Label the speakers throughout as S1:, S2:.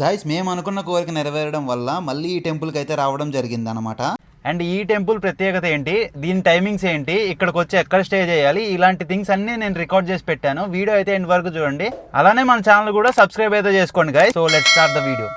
S1: Guys మేము అనుకున్న కోరిక నెరవేరడం వల్ల మళ్ళీ ఈ టెంపుల్కి అయితే రావడం జరిగింది అనమాట అండ్ ఈ టెంపుల్ ప్రత్యేకత ఏంటి? దీని టైమింగ్స్ ఏంటి? ఇక్కడికి వచ్చి ఎక్కడ స్టే చేయాలి? ఇలాంటి థింగ్స్ అన్ని నేను రికార్డ్ చేసి పెట్టాను. వీడియో అయితే ఎండ్ వరకు చూడండి. అలానే మన ఛానల్ కూడా సబ్స్క్రైబ్ అయితే చేసుకోండి guys so let start the video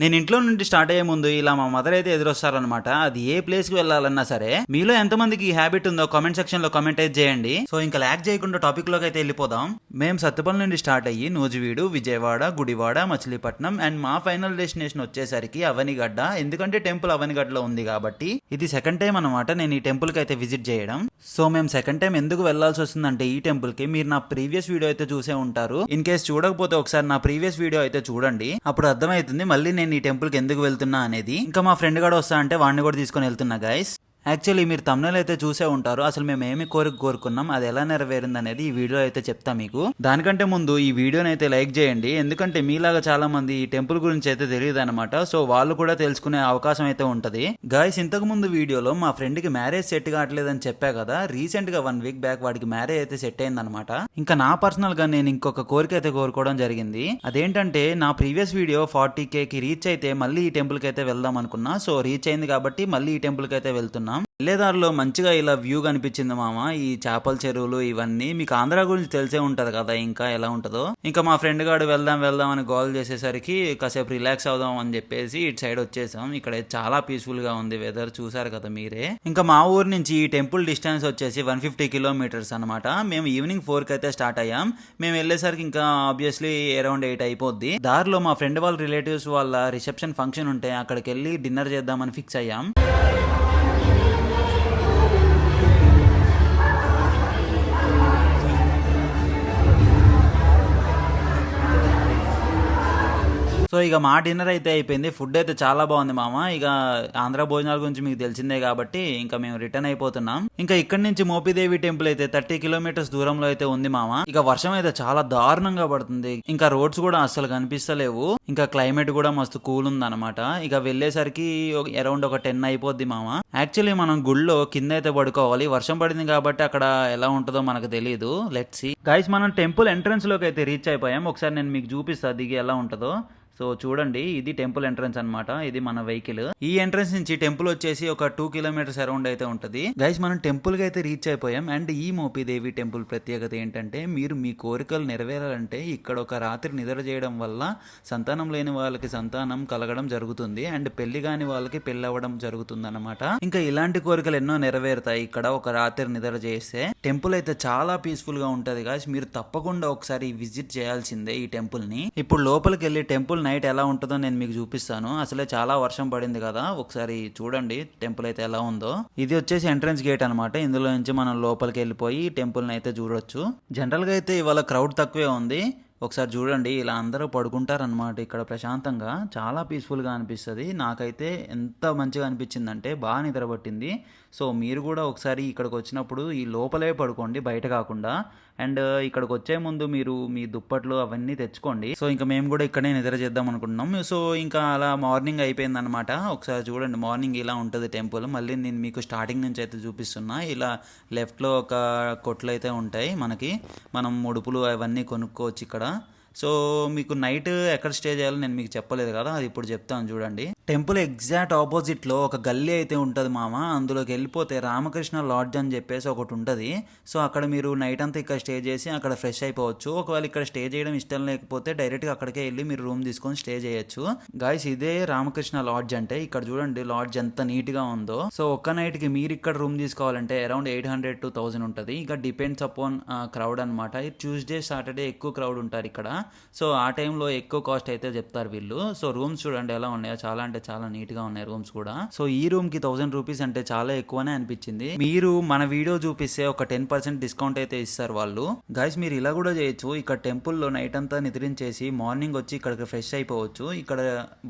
S1: నేను ఇంట్లో నుండి స్టార్ట్ అయ్యే ముందు ఇలా మా మదర్ అయితే ఎదురొస్తారనమాట అది ఏ ప్లేస్కి వెళ్ళాలన్నా సరే మీలో ఎంతమందికి ఈ హ్యాబిట్ ఉందో కామెంట్ సెక్షన్లో కామెంట్ అయితే చేయండి. సో ఇంకా ల్యాక్ చేయకుండా టాపిక్లోకి అయితే వెళ్ళిపోదాం. మేము సత్తుపల్లి నుండి స్టార్ట్ అయ్యి నూజివీడు విజయవాడ గుడివాడ మచిలీపట్నం అండ్ మా ఫైనల్ డెస్టినేషన్ వచ్చేసరికి అవనిగడ్డ. ఎందుకంటే టెంపుల్ అవనిగడ్డలో ఉంది కాబట్టి ఇది సెకండ్ టైం అనమాట నేను ఈ టెంపుల్కి అయితే విజిట్ చేయడం. సో మేము సెకండ్ టైం ఎందుకు వెళ్ళాల్సి వస్తుందంటే ఈ టెంపుల్కి మీరు నా ప్రీవియస్ వీడియో అయితే చూసే ఉంటారు. ఇన్ కేస్ చూడకపోతే ఒకసారి నా ప్రీవియస్ వీడియో అయితే చూడండి. అప్పుడు అర్థమవుతుంది మళ్ళీ నేను ఈ టెంపుల్కి ఎందుకు వెళ్తున్నా అనేది. ఇంకా మా ఫ్రెండ్ కూడా వస్తా అంటే వాడిని కూడా తీసుకొని వెళ్తున్నా గైస్ యాక్చువల్లీ మీరు తమిళ అయితే చూసే ఉంటారు. అసలు మేము ఏమి కోరిక కోరుకున్నాం అది ఎలా నెరవేరింది అనేది ఈ వీడియో అయితే చెప్తా మీకు. దానికంటే ముందు ఈ వీడియోని అయితే లైక్ చేయండి. ఎందుకంటే మీలాగా చాలా మంది ఈ టెంపుల్ గురించి అయితే తెలియదు అనమాట సో వాళ్ళు కూడా తెలుసుకునే అవకాశం అయితే ఉంటది. గాయస్ ఇంతకు ముందు వీడియోలో మా ఫ్రెండ్కి మ్యారేజ్ సెట్ కావట్లేదని చెప్పా కదా. రీసెంట్గా వన్ వీక్ బ్యాక్ వాడికి మ్యారేజ్ అయితే సెట్ అయింది అనమాట ఇంకా నా పర్సనల్గా నేను ఇంకొక కోరిక అయితే కోరుకోవడం జరిగింది. అదేంటంటే నా ప్రీవియస్ వీడియో ఫార్టీ కే కి రీచ్ అయితే మళ్ళీ ఈ టెంపుల్కి అయితే వెళ్దాం అనుకున్నా. సో రీచ్ అయింది కాబట్టి మళ్ళీ ఈ టెంపుల్కి అయితే వెళ్తున్నా. వెళ్ళేదారిలో మంచిగా ఇలా వ్యూ కనిపించింది మామ ఈ చేపల చెరువులు ఇవన్నీ. మీకు ఆంధ్ర గురించి తెలిసే ఉంటది కదా ఇంకా ఎలా ఉంటుందో. ఇంకా మా ఫ్రెండ్ గాడు వెళ్దాం వెళ్దాం అని గోల్ చేసేసరికి కాసేపు రిలాక్స్ అవుదాం అని చెప్పేసి ఇటు సైడ్ వచ్చేసాం. ఇక్కడ చాలా పీస్ఫుల్గా ఉంది వెదర్ చూసారు కదా మీరే. ఇంకా మా ఊరు నుంచి ఈ టెంపుల్ డిస్టెన్స్ వచ్చేసి వన్ ఫిఫ్టీ కిలోమీటర్స్ అనమాట మేము ఈవినింగ్ ఫోర్కి అయితే స్టార్ట్ అయ్యాం. మేము వెళ్ళేసరికి ఇంకా ఆబ్వియస్లీ అరౌండ్ ఎయిట్ అయిపోద్ది. దారిలో మా ఫ్రెండ్ వాళ్ళ రిలేటివ్స్ వాళ్ళ రిసెప్షన్ ఫంక్షన్ ఉంటే అక్కడికి వెళ్ళి డిన్నర్ చేద్దామని ఫిక్స్ అయ్యాం. ఇక మా డిన్నర్ అయితే అయిపోయింది. ఫుడ్ అయితే చాలా బాగుంది మామ. ఇక ఆంధ్ర భోజనాల గురించి మీకు తెలిసిందే కాబట్టి ఇంకా మేము రిటర్న్ అయిపోతున్నాం. ఇంకా ఇక్కడ నుంచి మోపిదేవి టెంపుల్ అయితే థర్టీ కిలోమీటర్స్ దూరంలో అయితే ఉంది మామ. ఇక వర్షం అయితే చాలా దారుణంగా పడుతుంది. ఇంకా రోడ్స్ కూడా అస్సలు కనిపిస్తలేవు. ఇంకా క్లైమేట్ కూడా మస్తు కూల్ ఉంది అనమాట ఇక వెళ్ళేసరికి అరౌండ్ ఒక టెన్ అయిపోద్ది మామ. యాక్చువల్లీ మనం గుళ్ళో కింద అయితే పడుకోవాలి. వర్షం పడింది కాబట్టి అక్కడ ఎలా ఉంటుందో మనకు తెలియదు లెట్ సి గైస్ మనం టెంపుల్ ఎంట్రన్స్లోకి అయితే రీచ్ అయిపోయాం. ఒకసారి నేను మీకు చూపిస్తా దిగి ఎలా ఉంటుందో. సో చూడండి ఇది టెంపుల్ ఎంట్రన్స్ అన్నమాట. ఇది మన వెహికల్. ఈ ఎంట్రన్స్ నుంచి టెంపుల్ వచ్చేసి ఒక టూ కిలోమీటర్స్ అరౌండ్ అయితే ఉంటుంది. గైస్ మనం టెంపుల్కి అయితే రీచ్ అయిపోయాం. అండ్ ఈ మోపిదేవి టెంపుల్ ప్రత్యేకత ఏంటంటే మీరు మీ కోరికలు నెరవేరాలంటే ఇక్కడ ఒక రాత్రి నిద్ర చేయడం వల్ల సంతానం లేని వాళ్ళకి సంతానం కలగడం జరుగుతుంది. అండ్ పెళ్ళి కాని వాళ్ళకి పెళ్ళి అవ్వడం జరుగుతుంది అనమాట ఇంకా ఇలాంటి కోరికలు ఎన్నో నెరవేరుతాయి ఇక్కడ ఒక రాత్రి నిద్ర చేస్తే. టెంపుల్ అయితే చాలా పీస్ఫుల్గా ఉంటది గాయస్ మీరు తప్పకుండా ఒకసారి విజిట్ చేయాల్సిందే ఈ టెంపుల్ని. ఇప్పుడు లోపలికి వెళ్ళి టెంపుల్ నైట్ ఎలా ఉంటుందో నేను మీకు చూపిస్తాను. అసలే చాలా వర్షం పడింది కదా. ఒకసారి చూడండి టెంపుల్ అయితే ఎలా ఉందో. ఇది వచ్చేసి ఎంట్రన్స్ గేట్ అనమాట ఇందులో నుంచి మనం లోపలికి వెళ్ళిపోయి టెంపుల్ని అయితే చూడొచ్చు. జనరల్గా అయితే ఇవాళ క్రౌడ్ తక్కువే ఉంది. ఒకసారి చూడండి ఇలా అందరూ పడుకుంటారనమాట ఇక్కడ ప్రశాంతంగా. చాలా పీస్ఫుల్గా అనిపిస్తుంది. నాకైతే ఎంత మంచిగా అనిపించిందంటే బాగా నిద్రపట్టింది. సో మీరు కూడా ఒకసారి ఇక్కడికి వచ్చినప్పుడు ఈ లోపలే పడుకోండి బయట కాకుండా. అండ్ uh, ఇక్కడికి వచ్చే ముందు మీరు మీ దుప్పట్లు అవన్నీ తెచ్చుకోండి. సో ఇంకా మేము కూడా ఇక్కడే నిద్ర చేద్దాం అనుకుంటున్నాం. సో ఇంకా అలా మార్నింగ్ అయిపోయిందనమాట ఒకసారి చూడండి మార్నింగ్ ఇలా ఉంటుంది టెంపుల్. మళ్ళీ నేను మీకు స్టార్టింగ్ నుంచి అయితే చూపిస్తున్నా. ఇలా లెఫ్ట్లో ఒక కొట్లు అయితే ఉంటాయి మనకి. మనం ముడుపులు అవన్నీ కొనుక్కోవచ్చు ఇక్కడ. సో మీకు నైట్ ఎక్కడ స్టే చేయాలో నేను మీకు చెప్పలేదు కదా అది ఇప్పుడు చెప్తాను చూడండి. టెంపుల్ ఎగ్జాక్ట్ ఆపోజిట్లో ఒక గల్లీ అయితే ఉంటుంది మామ అందులోకి వెళ్ళిపోతే రామకృష్ణ లాడ్జ్ అని చెప్పేసి ఒకటి ఉంటది. సో అక్కడ మీరు నైట్ అంతా ఇక్కడ స్టే చేసి అక్కడ ఫ్రెష్ అయిపోవచ్చు. ఒకవేళ ఇక్కడ స్టే చేయడం ఇష్టం లేకపోతే డైరెక్ట్గా అక్కడికే వెళ్ళి మీరు రూమ్ తీసుకొని స్టే చేయొచ్చు. గాయస్ ఇదే రామకృష్ణ లాడ్జ్ అంటే ఇక్కడ చూడండి లాడ్జ్ ఎంత నీట్గా ఉందో. సో ఒక్క నైట్కి మీరు ఇక్కడ రూమ్ తీసుకోవాలంటే around eight hundred to thousand ఉంటుంది. ఇక డిపెండ్స్ అపాన్ క్రౌడ్ అనమాట ట్యూస్డే సాటర్డే ఎక్కువ క్రౌడ్ ఉంటారు ఇక్కడ. సో ఆ టైంలో ఎక్కువ కాస్ట్ అయితే చెప్తారు వీళ్ళు. సో రూమ్స్ చూడండి ఎలా ఉన్నాయో. చాలా అంటే చాలా నీట్గా ఉన్నాయి రూమ్స్ కూడా. సో ఈ రూమ్కి థౌసండ్ రూపీస్ అంటే చాలా ఎక్కువనే అనిపించింది. మీరు మన వీడియో చూపిస్తే ఒక టెన్ పర్సెంట్ డిస్కౌంట్ అయితే ఇస్తారు వాళ్ళు. గైస్ మీరు ఇలా కూడా చేయొచ్చు. ఇక్కడ టెంపుల్లో నైట్ అంతా నిద్రించేసి మార్నింగ్ వచ్చి ఇక్కడికి ఫ్రెష్ అయిపోవచ్చు. ఇక్కడ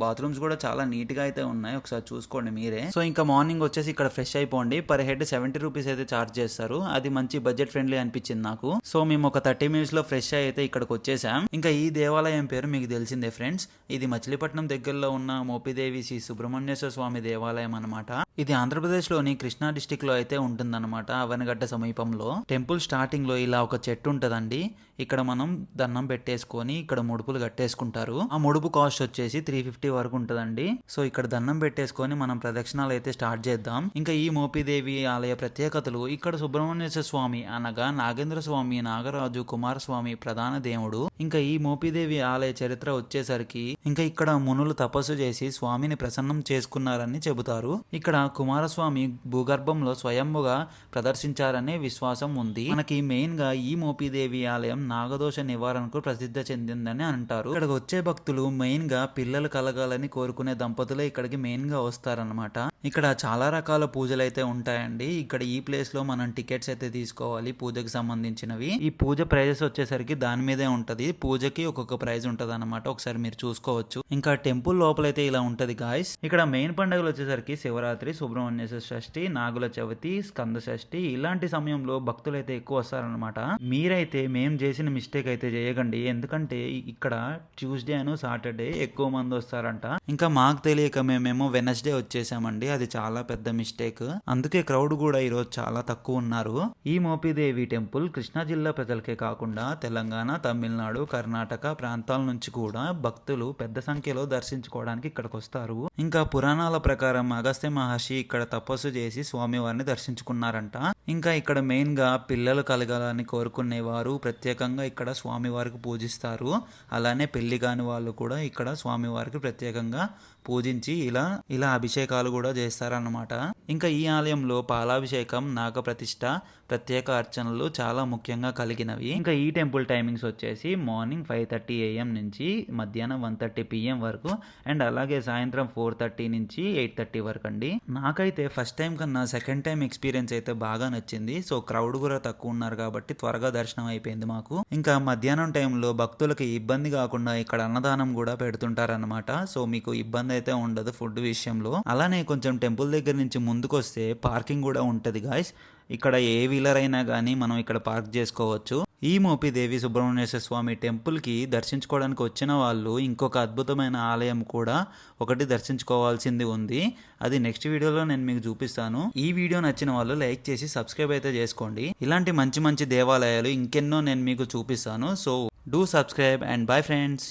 S1: బాత్రూమ్స్ కూడా చాలా నీట్గా అయితే ఉన్నాయి. ఒకసారి చూసుకోండి మీరే. సో ఇంకా మార్నింగ్ వచ్చేసి ఇక్కడ ఫ్రెష్ అయిపోండి. పర్ హెడ్ సెవెంటీ రూపీస్ అయితే చార్జ్ చేస్తారు. అది మంచి బడ్జెట్ ఫ్రెండ్లీ అనిపించింది నాకు. సో మేము ఒక థర్టీ మినిట్స్లో ఫ్రెష్ అయితే ఇక్కడికి వచ్చేసాం. ఇంకా ఈ దేవాలయం పేరు మీకు తెలిసిందే ఫ్రెండ్స్. ఇది మచిలీపట్నం దగ్గరలో ఉన్న మోపిదేవి శ్రీ సుబ్రహ్మణ్యేశ్వర స్వామి దేవాలయం అన్నమాట. ఇది ఆంధ్రప్రదేశ్లోని కృష్ణా డిస్టిక్లో అయితే ఉంటుందన్నమాట అవనగడ్డ సమీపంలో. టెంపుల్ స్టార్టింగ్లో ఇలా ఒక చెట్టు ఉంటదండి. ఇక్కడ మనం దండం పెట్టేసుకొని ఇక్కడ ముడుపులు కట్టేసుకుంటారు. ఆ ముడుపు కాస్ట్ వచ్చేసి త్రీ ఫిఫ్టీ వరకు ఉంటదండి. సో ఇక్కడ దండం పెట్టేసుకొని మనం ప్రదక్షిణాలు అయితే స్టార్ట్ చేద్దాం. ఇంకా ఈ మోపిదేవి ఆలయ ప్రత్యేకతలు ఇక్కడ సుబ్రహ్మణ్యేశ్వర స్వామి అనగా నాగేంద్ర స్వామి నాగరాజు కుమారస్వామి ప్రధాన దేవుడు. ఇంకా ఈ ఈ మోపిదేవి ఆలయ చరిత్ర వచ్చేసరికి ఇంకా ఇక్కడ మునులు తపస్సు చేసి స్వామిని ప్రసన్నం చేసుకున్నారని చెబుతారు. ఇక్కడ కుమారస్వామి భూగర్భంలో స్వయంభుగా ప్రదర్శించారనే విశ్వాసం ఉంది. మనకి మెయిన్గా ఈ మోపిదేవి ఆలయం నాగదోష నివారణకు ప్రసిద్ధి చెందిందని అంటారు. ఇక్కడికి వచ్చే భక్తులు మెయిన్గా పిల్లలు కలగాలని కోరుకునే దంపతులే ఇక్కడికి మెయిన్గా వస్తారనమాట ఇక్కడ చాలా రకాల పూజలు అయితే ఉంటాయండి. ఇక్కడ ఈ ప్లేస్లో మనం టికెట్స్ అయితే తీసుకోవాలి పూజకి సంబంధించినవి. ఈ పూజ ప్రైజెస్ వచ్చేసరికి దాని మీదే ఉంటది. పూజకి ఒక్కొక్క ప్రైజ్ ఉంటది అనమాట ఒకసారి మీరు చూసుకోవచ్చు. ఇంకా టెంపుల్ లోపలైతే ఇలా ఉంటది గాయస్. ఇక్కడ మెయిన్ పండుగలు వచ్చేసరికి శివరాత్రి సుబ్రహ్మణ్యేశ్వర షష్ఠి నాగుల చవితి స్కంద షష్ఠి ఇలాంటి సమయంలో భక్తులు అయితే ఎక్కువ వస్తారనమాట మీరైతే మేము చేసిన మిస్టేక్ అయితే చేయకండి. ఎందుకంటే ఇక్కడ ట్యూస్డే అను సాటర్డే ఎక్కువ మంది వస్తారంట. ఇంకా మాకు తెలియక మేమేమో వెనస్డే వచ్చేసామండి. అది చాలా పెద్ద మిస్టేక్ అందుకే క్రౌడ్ కూడా ఈరోజు చాలా తక్కువ ఉన్నారు. ఈ మోపిదేవి టెంపుల్ కృష్ణా జిల్లా ప్రజలకే కాకుండా తెలంగాణ తమిళనాడు కర్ణాటక కర్ణాటక ప్రాంతాల నుంచి కూడా భక్తులు పెద్ద సంఖ్యలో దర్శించుకోవడానికి ఇక్కడికి వస్తారు ఇంకా పురాణాల ప్రకారం అగస్త్య మహర్షి ఇక్కడ తపస్సు చేసి స్వామివారిని దర్శించుకున్నారంట. ఇంకా ఇక్కడ మెయిన్గా పిల్లలు కలగాలని కోరుకునేవారు ప్రత్యేకంగా ఇక్కడ స్వామివారికి పూజిస్తారు. అలానే పెళ్ళి కాని వాళ్ళు కూడా ఇక్కడ స్వామివారికి ప్రత్యేకంగా పూజించి ఇలా ఇలా అభిషేకాలు కూడా చేస్తారన్నమాట. ఇంకా ఈ ఆలయంలో పాలాభిషేకం నాగప్రతిష్ఠ ప్రత్యేక అర్చనలు చాలా ముఖ్యంగా కలిగినవి. ఇంకా ఈ టెంపుల్ టైమింగ్స్ వచ్చేసి మార్నింగ్ ఫైవ్ థర్టీ ఏఎం నుంచి మధ్యాహ్నం వన్ థర్టీ పిఎం వరకు అండ్ అలాగే సాయంత్రం ఫోర్ థర్టీ నుంచి ఎయిట్ థర్టీ వరకు అండి. నాకైతే ఫస్ట్ టైం కన్నా సెకండ్ టైం ఎక్స్పీరియన్స్ అయితే బాగా నచ్చింది. సో క్రౌడ్ కూడా తక్కువ ఉన్నారు కాబట్టి త్వరగా దర్శనం అయిపోయింది మాకు. ఇంకా మధ్యాహ్నం టైంలో భక్తులకి ఇబ్బంది కాకుండా ఇక్కడ అన్నదానం కూడా పెడుతుంటారనమాట సో మీకు ఇబ్బంది అయితే ఉండదు ఫుడ్ విషయంలో. అలానే కొంచెం టెంపుల్ దగ్గర నుంచి ముందుకు వస్తే పార్కింగ్ కూడా ఉంటుంది గాయస్ ఇక్కడ ఏ వీలర్ అయినా కానీ మనం ఇక్కడ పార్క్ చేసుకోవచ్చు. ఈ మోపిదేవి సుబ్రహ్మణ్యేశ్వర స్వామి టెంపుల్కి దర్శించుకోవడానికి వచ్చిన వాళ్ళు ఇంకొక అద్భుతమైన ఆలయం కూడా ఒకటి దర్శించుకోవాల్సింది ఉంది. అది నెక్స్ట్ వీడియోలో నేను మీకు చూపిస్తాను. ఈ వీడియో నచ్చిన వాళ్ళు లైక్ చేసి సబ్స్క్రైబ్ అయితే చేసుకోండి. ఇలాంటి మంచి మంచి దేవాలయాలు ఇంకెన్నో నేను మీకు చూపిస్తాను. So do subscribe and bye friends